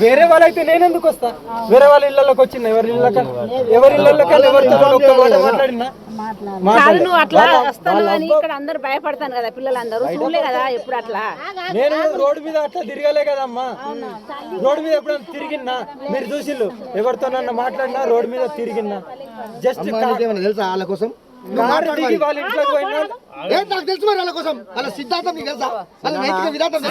వేరే వాళ్ళైతే నేను ఎందుకు వస్తా? వేరే వాళ్ళ ఇళ్ళలోకి వచ్చిన ఎవరి ఇళ్ళకి ఎవరి ఇళ్ళకి ఎవరితో ఒక్క మాట మాట్లాడినా? కాదు నువ్వు అట్లా వస్తాను అని ఇక్కడ అందరు భయపడతాను కదా పిల్లలందరూ. చూడలే కదా ఎప్పుడు అట్లా? నేను రోడ్డు మీద అట్లా తిరగలే కదమ్మా. రోడ్డు మీద ఎప్పుడైనా తిరిగినా మీరు చూసిల్లు ఎవరితోనన్నా మాట్లాడినా రోడ్డు మీద తిరిగినా జస్ట్ తెలుసా వాళ్ళ కోసం? నాకు తెలుసు మరి వాళ్ళ కోసం? వాళ్ళ సిద్ధాంతం నీకు తెలుసా? వాళ్ళ నైతిక విధానం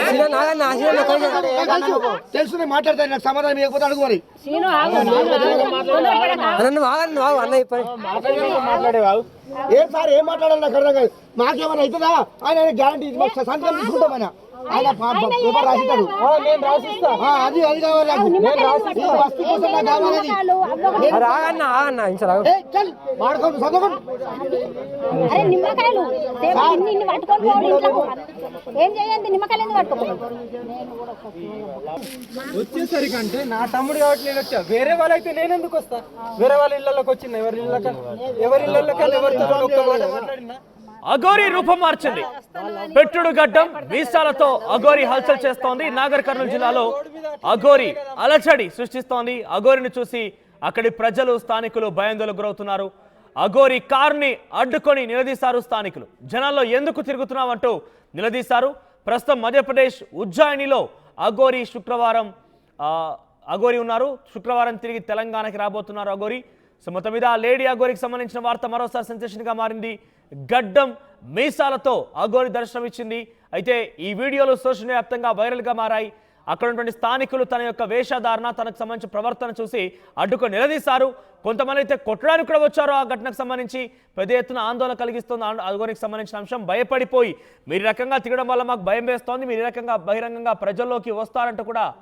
తెలుసు? నేను మాట్లాడతాను నాకు సమాధానం ఇవ్వకపోతే అడుగు మరి. సీను ఆగు. తొందరపడకు. ఏం సార్ ఏం మాట్లాడాలి నాకు అర్థం కాదు. మాకేమైనా అవుతుందా? ఆయన గ్యారంటీ సంతకం తీసుకుంటాం ఆయన. ఆయన పేపర్ రాసిస్తాడు? నేను రాసిస్తా. ఆ, అది అది కావాలి నాకు. ఈ వస్తు కోసం నాకు కావాలి అది. ఏయ్, చల్, వాడుకోండి చదవకండి అరే నిమ్మకాయలు. దేవుడు ఇన్ని ఇన్ని పట్టుకొని పోడు ఇంట్లోకి. ఏం చేయండి? నిమ్మకాయలు ఎందుకు పట్టుకోకూడదు వచ్చేసరికి అంటే నా తమ్ముడు కాబట్టి నేను వచ్చా. వేరే వాళ్ళైతే నేను ఎందుకు వస్తా? వేరే వాళ్ళ ఇళ్ళలోకి వచ్చిన ఎవరి ఇళ్ళకి ఎవరి ఇళ్ళకి ఎవరితో ఒక్క మాట మాట్లాడినా? అఘోరి రూపం మార్చింది. పెట్టుడు గడ్డం వీసాలతో అఘోరి హల్చల్ చేస్తోంది. నాగర్ కర్నూలు జిల్లాలో అఘోరి అలచడి సృష్టిస్తోంది. అఘోరిని చూసి అక్కడి ప్రజలు స్థానికులు భయాందోళనకు గురవుతున్నారు. అఘోరి కారుని అడ్డుకొని నిలదీశారు స్థానికులు. జనాల్లో ఎందుకు తిరుగుతున్నామంటూ నిలదీశారు. ప్రస్తుతం మధ్యప్రదేశ్ ఉజ్జాయినిలో అఘోరి శుక్రవారం అఘోరి ఉన్నారు. శుక్రవారం తిరిగి తెలంగాణకి రాబోతున్నారు అఘోరి. సో మొత్తం మీద లేడీ అఘోరికి సంబంధించిన వార్త మరోసారి సెన్సేషన్గా మారింది. గడ్డం మీసాలతో అఘోరి దర్శనమిచ్చింది అయితే ఈ వీడియోలు సోషల్ వ్యాప్తంగా వైరల్గా మారాయి. అక్కడ ఉన్నటువంటి స్థానికులు తన యొక్క వేషధారణ తనకు సంబంధించిన ప్రవర్తన చూసి అడ్డుకు నిలదీశారు. కొంతమంది అయితే కొట్టడానికి కూడా వచ్చారు ఆ ఘటనకు సంబంధించి. పెద్ద ఎత్తున ఆందోళన కలిగిస్తుంది ఆ- అఘోరికి సంబంధించిన అంశం భయపడిపోయి మీరు రకంగా తిరగడం వల్ల మాకు భయం వేస్తోంది మీరు రకంగా బహిరంగంగా ప్రజల్లోకి వస్తారంటూ కూడా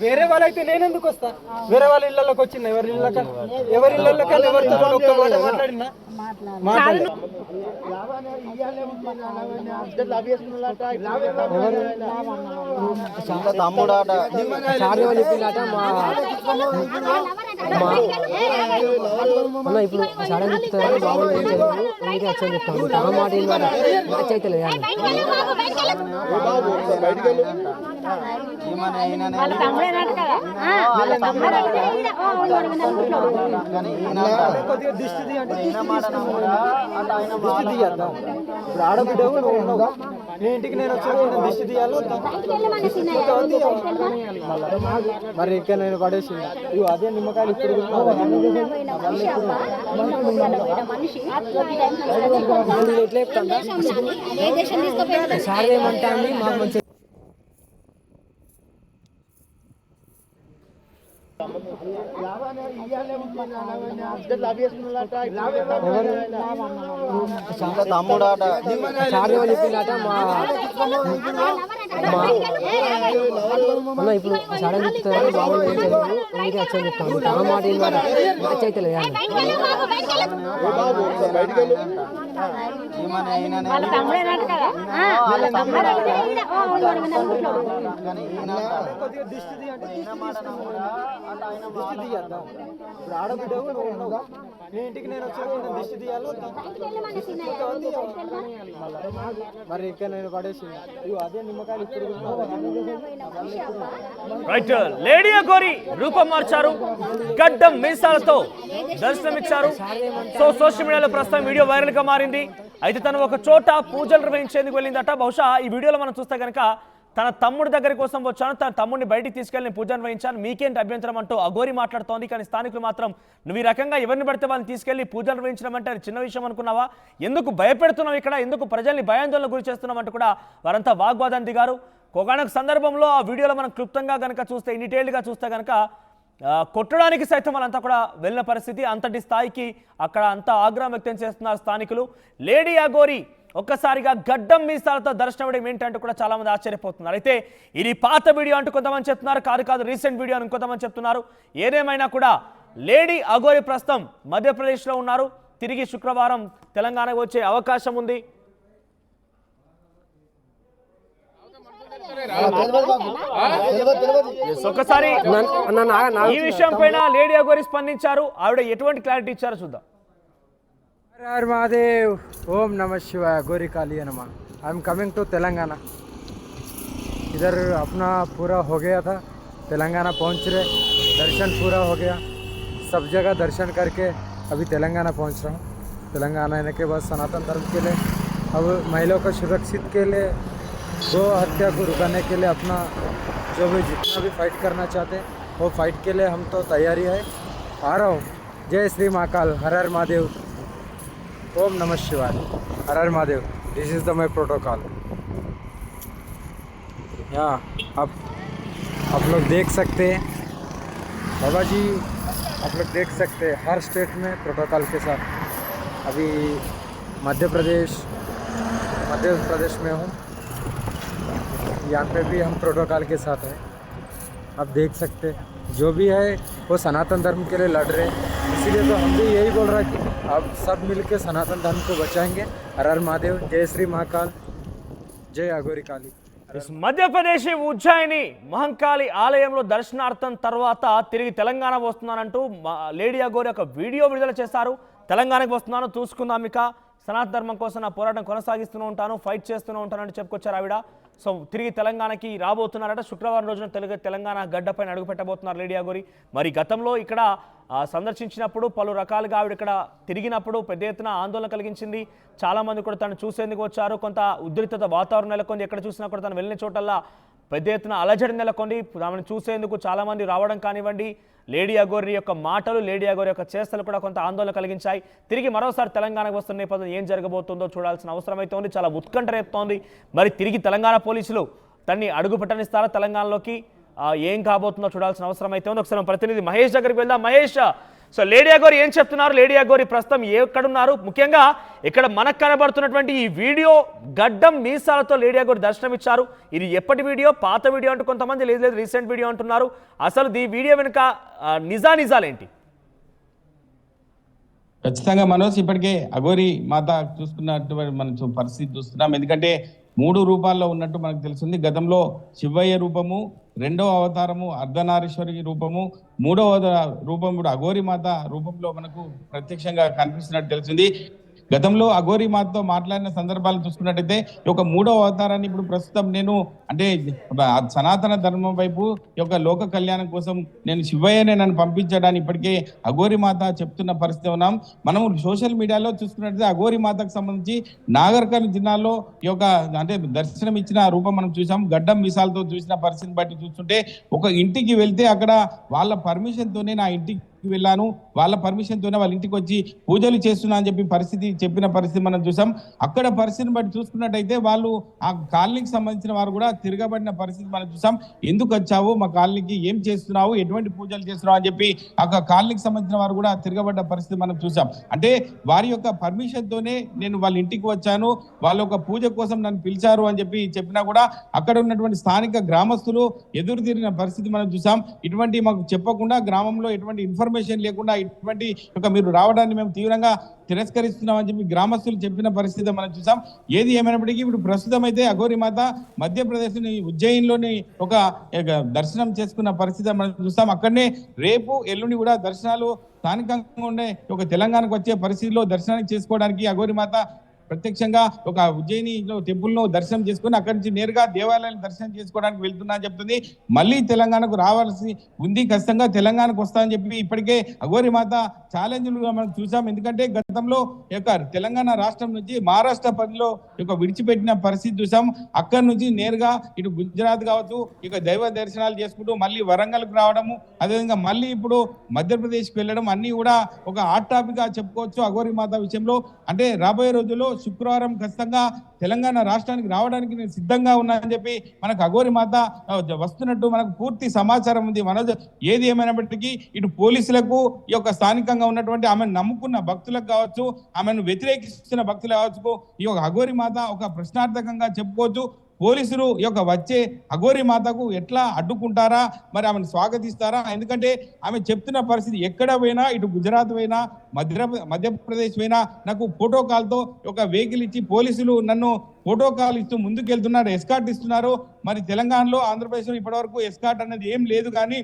వేరే వాళ్ళైతే నేను ఎందుకు వస్తా? వేరే వాళ్ళ ఇళ్ళలోకి వచ్చిన ఎవరి ఇళ్ళకి ఎవరి ఇళ్ళకి ఎవరితో ఒక్క మాట మాట్లాడినా? మాట్లాడి. అన్న ఇప్పుడు సడన్ చెప్తారు బాబు అందుకే చెప్తాను మాట మ్యాచ్ అయితే లేదు ఇప్పుడు ఆడబిడ్డ నీ ఇంటికి నేను వచ్చాను దిష్టి తీయాలి మరి ఇక్కడ నేను పడేసి ఇవి అదే నిమ్మకాయలు ఇప్పుడు కూడా నిన్న పోయిన మనిషి అబ్బా, నిన్న పొద్దున్న పోయిన మనిషి ఈ టైం తీసుకొచ్చి ఎట్లా చెప్తాను దేశంలో ఏ దేశం తీసుకుపోయింది సార్ చెప్పిందట మా అన్న ఇప్పుడు సడన్ చెప్తారు బాబు ఏం చదివాను అందుకే వచ్చని చెప్తాను ఆ మాట ఏం ద్వారా మ్యాచ్ అయితే లేదు ఇప్పుడు ఆడబిడ్డ నీ ఇంటికి నేను దిష్టి తీయాలి మరి ఇక్కడ నేను పడేసి అదే నిమ్మకాయలు రైట్ లేడీ అఘోరి రూపం మార్చారు. గడ్డం మీసాలతో దర్శనమిచ్చారు. సో సోషల్ మీడియాలో ప్రస్తుతం వీడియో వైరల్గా మారింది. అయితే తను ఒక చోట పూజలు నిర్వహించేందుకు వెళ్ళిందట. బహుశా ఈ వీడియోలో మనం చూస్తే కనుక తన తమ్ముడి దగ్గర కోసం వచ్చాను తన తమ్ముడిని బయటికి తీసుకెళ్ళి నేను పూజ నిర్వహించాను మీకేంటి అభ్యంతరం అంటూ అఘోరి మాట్లాడుతోంది. కానీ స్థానికులు మాత్రం నువ్వు ఈ రకంగా ఎవరిని పడితే వాళ్ళని తీసుకెళ్ళి పూజలు నిర్వహించడం అంటే చిన్న విషయం అనుకున్నావా? ఎందుకు భయపెడుతున్నావు ఇక్కడ? ఎందుకు ప్రజల్ని భయాందోళన గురి చేస్తున్నావు? అంటూ కూడా వారంతా వాగ్వాదం దిగారు. ఒకనొక సందర్భంలో ఆ వీడియోలో మనం క్లుప్తంగా కనుక చూస్తే ఇన్ డీటెయిల్డ్గా చూస్తే కనుక కొట్టడానికి సైతం వాళ్ళంతా కూడా వెళ్ళిన పరిస్థితి. అంతటి స్థాయికి అక్కడ అంతా ఆగ్రహం వ్యక్తం చేస్తున్నారు స్థానికులు. లేడీ అగోరి ఒక్కసారిగా గడ్డం మీసాలతో దర్శనం ఇవ్వడం కూడా చాలామంది ఆశ్చర్యపోతున్నారు. అయితే ఇది పాత వీడియో అంటూ కొంతమంది చెప్తున్నారు. కాదు కాదు రీసెంట్ వీడియో అని కొంతమంది చెప్తున్నారు. ఏదేమైనా కూడా లేడీ అగోరి ప్రస్తుతం మధ్యప్రదేశ్లో ఉన్నారు. తిరిగి శుక్రవారం తెలంగాణకు వచ్చే అవకాశం ఉంది. ఒక్కసారి అన్న నా నా ఈ విషయం పైన లేడీ అగోరి స్పందించారు ఆవిడ ఎటువంటి క్లారిటీ ఇచ్చారో చూద్దాం హర మహాదేవ్ ఓం నమ శివాయ గోరికాళి నమ ఐఎమ్ కమింగ్ టు తెలంగాణ इधर अपना पूरा हो गया था तेलंगाना पहुंच रहे दर्शन पूरा हो गया सब जगह दर्शन करके अभी तेलंगाना पहुंच रहा हूँ तेलंगाना आने के बाद सनातन धर्म के लिए अब महिलाओं को सुरक्षित के लिए गो हत्या को रुकाने के लिए अपना जो भी जितना भी फाइट करना चाहते हैं, वो फाइट के लिए हम तो तैयारी है। आ रहा हूँ। जय श्री महाकाल। हर हर महादेव। ओम नमः शिवाय। हर हर Mahadev. This is the my protocol यहाँ आप आप लोग देख सकते हैं। बाबा जी, आप लोग देख सकते हैं हर स्टेट में प्रोटोकॉल के साथ। अभी मध्य प्रदेश मध्य प्रदेश में हूँ। यहाँ पे भी हम प्रोटोकॉल के साथ हैं आप देख सकते हैं जो भी है वो सनातन धर्म के लिए लड़ रहे हैं इसीलिए तो हम भी यही बोल रहे हैं कि आप सब मिलके सनातन धर्म को बचाएंगे हर हर महादेव जय श्री महाकाल जय अघोरी काली మధ్యప్రదేశ్ ఉజ్జయిని మహంకాళి ఆలయంలో దర్శనార్థం తర్వాత తిరిగి తెలంగాణ వస్తున్నానంటూ మా- లేడీ అగోరి ఒక వీడియో విడుదల చేశారు తెలంగాణకు వస్తున్నాను చూసుకుందాం ఇక సనాతన ధర్మం కోసం నా పోరాటం కొనసాగిస్తూనే ఉంటాను ఫైట్ చేస్తూనే ఉంటానంటూ చెప్పుకొచ్చారు ఆవిడ సో తిరిగి తెలంగాణకి రాబోతున్నారట. శుక్రవారం రోజున తెలుగు తెలంగాణ గడ్డపైన అడుగుపెట్టబోతున్నారు లేడియా గోరి మరి గతంలో ఇక్కడ సందర్శించినప్పుడు పలు రకాలుగా ఆవిడ ఇక్కడ తిరిగినప్పుడు పెద్ద ఎత్తున ఆందోళన కలిగించింది. చాలామంది కూడా తను చూసేందుకు వచ్చారు. కొంత ఉద్రిక్తత వాతావరణం నెలకొంది. ఎక్కడ చూసినా కూడా తను వెళ్ళిన చోటల్లా పెద్ద ఎత్తున అలజడి నెలకొని ఆమెను చూసేందుకు చాలామంది రావడం కానివ్వండి లేడీ అగోరి యొక్క మాటలు లేడీ అగోరి యొక్క చేష్టలు కూడా కొంత ఆందోళన కలిగించాయి. తిరిగి మరోసారి తెలంగాణకు వస్తున్న నేపథ్యం ఏం జరగబోతుందో చూడాల్సిన అవసరం అయితే ఉంది. చాలా ఉత్కంఠ రేపుతోంది. మరి తిరిగి తెలంగాణ పోలీసులు తన్ని అడుగు పెట్టనిస్తారా తెలంగాణలోకి? ఏం కాబోతుందో చూడాల్సిన అవసరం అయితే ఉంది. ఒకసారి ప్రతినిధి మహేష్ దగ్గరికి వెళ్దాం. మహేష్ సో లేడీ అగోరి ఏం చెప్తున్నారు? లేడీ అగోరి ప్రస్తుతం ఎక్కడున్నారు? ముఖ్యంగా ఇక్కడ మనకు కనబడుతున్నటువంటి ఈ వీడియో గడ్డం మీసాలతో లేడీ అగోరి దర్శనం ఇచ్చారు ఇది ఎప్పటి వీడియో? పాత వీడియో అంటూ కొంతమంది లేదు లేదు రీసెంట్ వీడియో అంటున్నారు. అసలు ఈ వీడియో వెనుక ఆ, నిజా నిజాలేంటి ఖచ్చితంగా మనోజ్ ఇప్పటికే అఘోరి మాత చూసుకున్నటువంటి మనం పరిస్థితి చూస్తున్నాం. ఎందుకంటే మూడు రూపాల్లో ఉన్నట్టు మనకు తెలిసింది గతంలో శివయ్య రూపము రెండవ అవతారము అర్ధనారీశ్వరి రూపము మూడవ రూపం కూడా అఘోరి మాత రూపంలో మనకు ప్రత్యక్షంగా కనిపిస్తున్నట్టు తెలిసింది గతంలో అఘోరి మాతో మాట్లాడిన సందర్భాలు చూసుకున్నట్టయితే ఒక మూడవ అవతారాన్ని ఇప్పుడు ప్రస్తుతం నేను అంటే సనాతన ధర్మం వైపు యొక్క లోక కళ్యాణం కోసం నేను శివయ్యనే నన్ను పంపించడానికి ఇప్పటికే అఘోరి మాత చెప్తున్న పరిస్థితి ఉన్నాం. మనం సోషల్ మీడియాలో చూసుకున్నట్టయితే అఘోరి మాతకు సంబంధించి నాగర్కర్నూలు జిల్లాలో ఈ యొక్క అంటే దర్శనం ఇచ్చిన రూపం మనం చూసాం. గడ్డం మిసాలతో చూసిన పరిస్థితిని బట్టి చూస్తుంటే ఒక ఇంటికి వెళ్తే అక్కడ వాళ్ళ పర్మిషన్తోనే నా ఇంటికి వెళ్ళాను. వాళ్ళ పర్మిషన్తోనే వాళ్ళ ఇంటికి వచ్చి పూజలు చేస్తున్నా అని చెప్పి పరిస్థితి చెప్పిన పరిస్థితి మనం చూసాం. అక్కడ పరిస్థితిని బట్టి చూసుకున్నట్టయితే వాళ్ళు ఆ కాలనీకి సంబంధించిన వారు కూడా తిరగబడిన పరిస్థితి మనం చూసాం. ఎందుకు వచ్చావు? మా కాలనీకి ఏం చేస్తున్నావు? ఎటువంటి పూజలు చేస్తున్నావు? అని చెప్పి ఆ కాలనీకి సంబంధించిన వారు కూడా తిరగబడ్డ పరిస్థితి మనం చూసాం. అంటే వారి యొక్క పర్మిషన్తోనే నేను వాళ్ళ ఇంటికి వచ్చాను. వాళ్ళ యొక్క పూజ కోసం నన్ను పిలిచారు అని చెప్పి చెప్పినా కూడా అక్కడ ఉన్నటువంటి స్థానిక గ్రామస్తులు ఎదురు తిరిగిన పరిస్థితి మనం చూసాం. ఇటువంటి మాకు చెప్పకుండా గ్రామంలో ఎటువంటి ఇన్ఫర్మేషన్ లేకుండా ఇటువంటి ఒక మీరు రావడాన్ని మేము తీవ్రంగా తిరస్కరిస్తున్నామని చెప్పి గ్రామస్తులు చెప్పిన పరిస్థితి మనం చూసాం. ఏది ఏమైనప్పటికీ ఇప్పుడు ప్రస్తుతం అయితే అఘోరి మాత మధ్యప్రదేశ్ ఉజ్జయిన్లోని ఒక ఒక దర్శనం చేసుకున్న పరిస్థితి మనం చూస్తాం. అక్కడనే రేపు ఎల్లుండి కూడా దర్శనాలు స్థానికంగా ఉండే ఒక తెలంగాణకు వచ్చే పరిస్థితిలో దర్శనానికి చేసుకోవడానికి అఘోరి మాత ప్రత్యక్షంగా ఒక ఉజ్జయినిలో టెంపుల్ను దర్శనం చేసుకుని అక్కడి నుంచి నేరుగా దేవాలయాన్ని దర్శనం చేసుకోవడానికి వెళ్తున్నా అని చెప్తుంది. మళ్ళీ తెలంగాణకు రావాల్సి ఉంది. ఖచ్చితంగా తెలంగాణకు వస్తా అని చెప్పి ఇప్పటికే అఘోరి మాత ఛాలెంజ్లుగా మనం చూసాం. ఎందుకంటే గతంలో యొక్క తెలంగాణ రాష్ట్రం నుంచి మహారాష్ట్ర పనిలో యొక్క విడిచిపెట్టిన పరిస్థితి చూసాం. అక్కడి నుంచి నేరుగా ఇటు గుజరాత్ కావచ్చు ఇక దైవ దర్శనాలు చేసుకుంటూ మళ్ళీ వరంగల్కి రావడము అదేవిధంగా మళ్ళీ ఇప్పుడు మధ్యప్రదేశ్కి వెళ్ళడం అన్ని కూడా ఒక హాట్ టాపిక్గా చెప్పుకోవచ్చు అఘోరి మాత విషయంలో. అంటే రాబోయే రోజుల్లో శుక్రవారం ఖచ్చితంగా తెలంగాణ రాష్ట్రానికి రావడానికి నేను సిద్ధంగా ఉన్నానని చెప్పి మనకు అఘోరి మాత వస్తున్నట్టు మనకు పూర్తి సమాచారం ఉంది. మనోజ్ ఏది ఏమైనప్పటికీ ఇటు పోలీసులకు ఈ యొక్క స్థానికంగా ఉన్నటువంటి ఆమెను నమ్ముకున్న భక్తులకు కావచ్చు ఆమెను వ్యతిరేకిస్తున్న భక్తులు కావచ్చు ఈ యొక్క అఘోరి మాత ఒక ప్రశ్నార్థకంగా చెప్పుకోవచ్చు. పోలీసులు యొక్క వచ్చే అఘోరి మాతకు ఎట్లా అడ్డుకుంటారా? మరి ఆమెను స్వాగతిస్తారా? ఎందుకంటే ఆమె చెప్తున్న పరిస్థితి ఎక్కడ పోయినా ఇటు గుజరాత్ పోయినా మధ్య మధ్యప్రదేశ్ పోయినా నాకు ఫోటో కాల్తో ఒక వెహికల్ ఇచ్చి పోలీసులు నన్ను ఫోటో కాల్ ఇస్తూ ముందుకెళ్తున్నారు ఎస్కాట్ ఇస్తున్నారు. మరి తెలంగాణలో ఆంధ్రప్రదేశ్లో ఇప్పటివరకు ఎస్కాట్ అనేది ఏం లేదు కానీ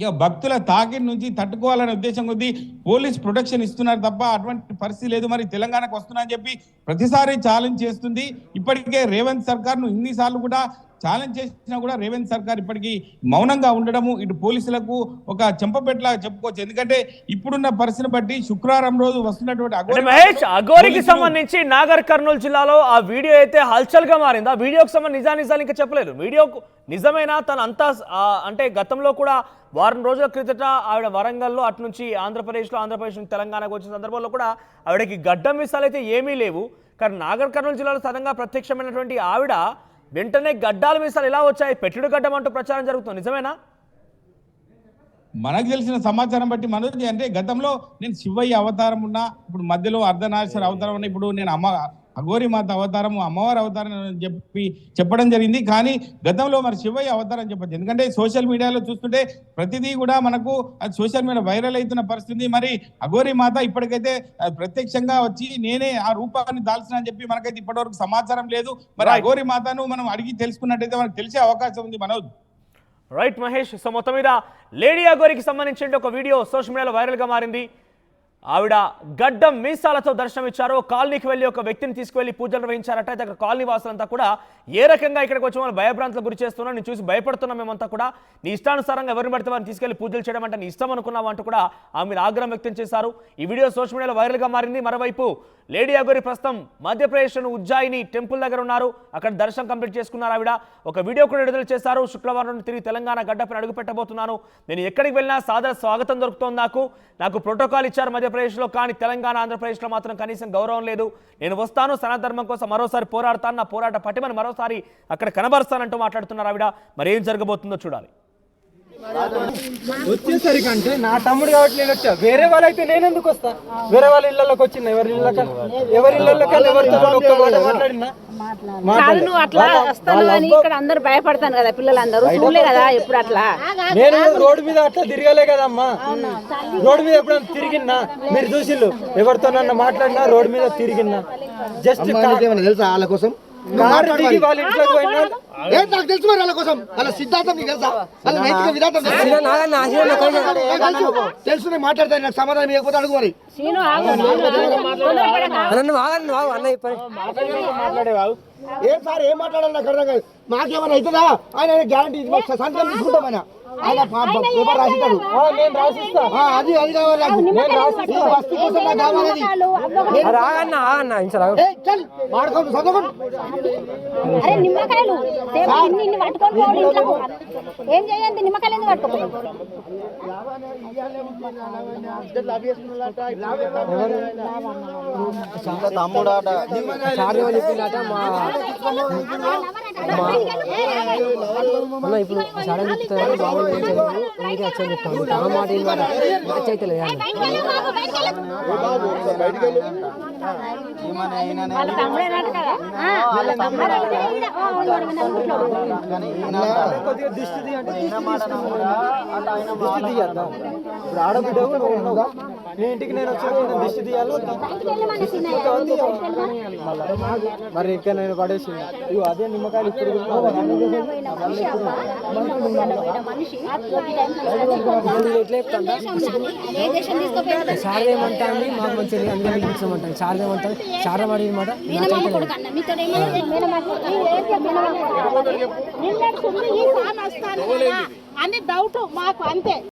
ఇక భక్తుల తాకిడి నుంచి తట్టుకోవాలనే ఉద్దేశం కొద్దీ పోలీస్ ప్రొటెక్షన్ ఇస్తున్నారు తప్ప అటువంటి పరిస్థితి లేదు. మరి తెలంగాణకు వస్తున్నా అని చెప్పి ప్రతిసారి ఛాలెంజ్ చేస్తుంది. ఇప్పటికే రేవంత్ సర్కార్ను ఇన్నిసార్లు కూడా ఛాలెంజ్ చేసినా కూడా రేవంత్ సర్కార్ ఇప్పటికీ మౌనంగా ఉండడము ఇటు పోలీసులకు ఒక చెంపపెట్లా చెప్పుకోవచ్చు. ఎందుకంటే ఇప్పుడున్న పరిస్థితిని బట్టి శుక్రవారం రోజు వస్తున్నటువంటి మహేష్ అఘోరికి సంబంధించి నాగర్ కర్నూలు జిల్లాలో ఆ వీడియో అయితే హల్చల్గా మారింది. ఆ వీడియోకి సంబంధించి నిజా నిజాలు ఇంకా చెప్పలేదు. వీడియోకు నిజమేనా? తను అంతా అంటే గతంలో కూడా వారం రోజుల క్రితట ఆవిడ వరంగల్లో అటు నుంచి ఆంధ్రప్రదేశ్లో ఆంధ్రప్రదేశ్ నుంచి తెలంగాణకు వచ్చిన సందర్భంలో కూడా ఆవిడకి గడ్డం మిసాలు అయితే ఏమీ లేవు. కానీ నాగర్ కర్నూలు జిల్లాలో సడన్గా ప్రత్యక్షమైనటువంటి ఆవిడ వెంటనే గడ్డాల మీసాలు ఎలా వచ్చాయి? పెట్టుడు గడ్డం అంటూ ప్రచారం జరుగుతుంది. నిజమేనా? మనకు తెలిసిన సమాచారం బట్టి మనోజ్ అంటే గతంలో నేను శివయ్య అవతారం ఉన్నా ఇప్పుడు మధ్యలో అర్ధనాశ్వర అవతారం ఉన్నా ఇప్పుడు నేను అమ్మ అఘోరి మాత అవతారం అమ్మవారి అవతారం అని చెప్పి చెప్పడం జరిగింది. కానీ గతంలో మరి శివయ్య అవతారం చెప్పచ్చు. ఎందుకంటే సోషల్ మీడియాలో చూస్తుంటే ప్రతిదీ కూడా మనకు అది సోషల్ మీడియా వైరల్ అవుతున్న పరిస్థితి. మరి అఘోరి మాత ఇప్పటికైతే ప్రత్యక్షంగా వచ్చి నేనే ఆ రూపాన్ని దాల్చిన అని చెప్పి మనకైతే ఇప్పటివరకు సమాచారం లేదు. మరి. అఘోరి మాతను మనం అడిగి తెలుసుకున్నట్టయితే మనకు తెలిసే అవకాశం ఉంది మనోజ్. రైట్ మహేష్. సో మొత్తం మీద లేడీ అగోరికి సంబంధించిన ఒక వీడియో సోషల్ మీడియాలో వైరల్గా మారింది. ఆవిడ గడ్డం మీసాలతో దర్శనమిచ్చారు. కాలనీకి వెళ్ళి ఒక వ్యక్తిని తీసుకువెళ్ళి పూజలు నిర్వహించారట. అయితే అక్కడ కాలనీ వాసులంతా కూడా ఏ రకంగా ఇక్కడికి వచ్చి వాళ్ళు భయభ్రాంతులకు గురి చేస్తున్నా నేను చూసి భయపడుతున్నాం మేమంతా కూడా. నీ ఇష్టానుసారంగా ఎవరిని పడితే వారిని తీసుకెళ్ళి పూజలు చేయడం అంటే నీ ఇష్టం అనుకున్నావు అంటూ కూడా ఆమె ఆగ్రహం వ్యక్తం చేశారు. ఈ వీడియో సోషల్ మీడియాలో వైరల్గా మారింది. మరోవైపు లేడీ అగోరి ప్రస్తుతం మధ్యప్రదేశ్లోని ఉజ్జాయిని టెంపుల్ దగ్గర ఉన్నారు. అక్కడ దర్శనం కంప్లీట్ చేసుకున్నారు ఆవిడ. ఒక వీడియో కూడా విడుదల చేశారు. శుక్రవారం నుండి తిరిగి తెలంగాణ గడ్డపైన అడుగు పెట్టబోతున్నాను నేను ఎక్కడికి వెళ్ళినా సాదర స్వాగతం దొరుకుతోంది నాకు. నాకు ప్రోటోకాల్ ఇచ్చారు ఆంధ్రప్రదేశ్లో కానీ తెలంగాణ ఆంధ్రప్రదేశ్లో మాత్రం కనీసం గౌరవం లేదు. నేను వస్తాను సనాధర్మం కోసం మరోసారి పోరాడతాను. నా పోరాట పటిమని మరోసారి అక్కడ కనబరుస్తానంటూ మాట్లాడుతున్నారు ఆవిడ. మరి ఏం జరగబోతుందో చూడాలి. వచ్చేసరికి అంటే నా తమ్ముడు కాబట్టి నేను వచ్చా. వేరే వాళ్ళైతే నేను ఎందుకు వస్తా? వేరే వాళ్ళ ఇళ్ళలోకి వచ్చిన ఎవరి ఇళ్ళకి ఎవరి ఇళ్ళలోకి వెళ్ళి ఎవరితో ఒక్క మాట మాట్లాడినా? కాదు నువ్వు అట్లా వస్తాను అని ఇక్కడ అందరు భయపడతాను కదా పిల్లలందరూ. చూడలే కదా ఎప్పుడు అట్లా. నేను రోడ్డు మీద అట్లా తిరగలే కదమ్మా. రోడ్డు మీద ఎప్పుడైనా తిరిగినా మీరు చూసిల్లు ఎవరితోనన్నా మాట్లాడినా రోడ్డు మీద తిరిగినా జస్ట్ తెలుసా? వాళ్ళ కోసం కారు దిగి వాళ్ళ ఇంట్లోకి పోయినా? ఏ నాకు తెలుసు మరి వాళ్ళ కోసం. వాళ్ళ సిద్ధాంతం నీకు తెలుసా? వాళ్ళ నైతిక విధానం తెలుసా? తెలుసు. నేను. మాట్లాడతాను. నాకు సమాధానం ఇవ్వకపోతే అడుగు మరి. ఏం సార్ ఏం మాట్లాడాలి నాకు అర్థం కాదు. మాకేమైనా అవుతుందా? ఆయన గ్యారంటీ సంతకం తీసుకుంటాం ఆయన. ఆయన పేపర్ రాసిస్తాడు. నేను రాసిస్తా. ఆ, అది అది కావాలి నాకు ఈ వస్తు కోసం నాకు కావాలి అది. ఏయ్, చల్. వాడుకోండి చదవకండి అరే నిమ్మకాయలు. దేవుడు ఇన్ని ఇన్ని పట్టుకొని పోడు ఇంట్లోకు ఏం చేయండి? నిమ్మకాయలు ఎందుకు పట్టుకోపోయి సార్ ఏమని చెప్పిందట మా అన్న ఇప్పుడు సార్ ఏం చెప్తారు బాబు అందుకే వచ్చని చెప్తాను ఆ మాట మ్యాచ్ అయితే లేదు దిష్టి తీయద్దా ఇప్పుడు ఆడబిడ్డ నువ్వు నీ ఇంటికి నేను వచ్చాను దిష్టి తీయాలి మరి ఇంకా నేను పడేసి ఇవి అదే నిమ్మకాయలు ఇప్పుడు మనిషి అండి సార్ మాకు మంచిగా అందరికీ మీకు ఇచ్చామంటాను సార్ ఏమంటారు సార్ అడిగిన అని డౌట్ మాకు అంతే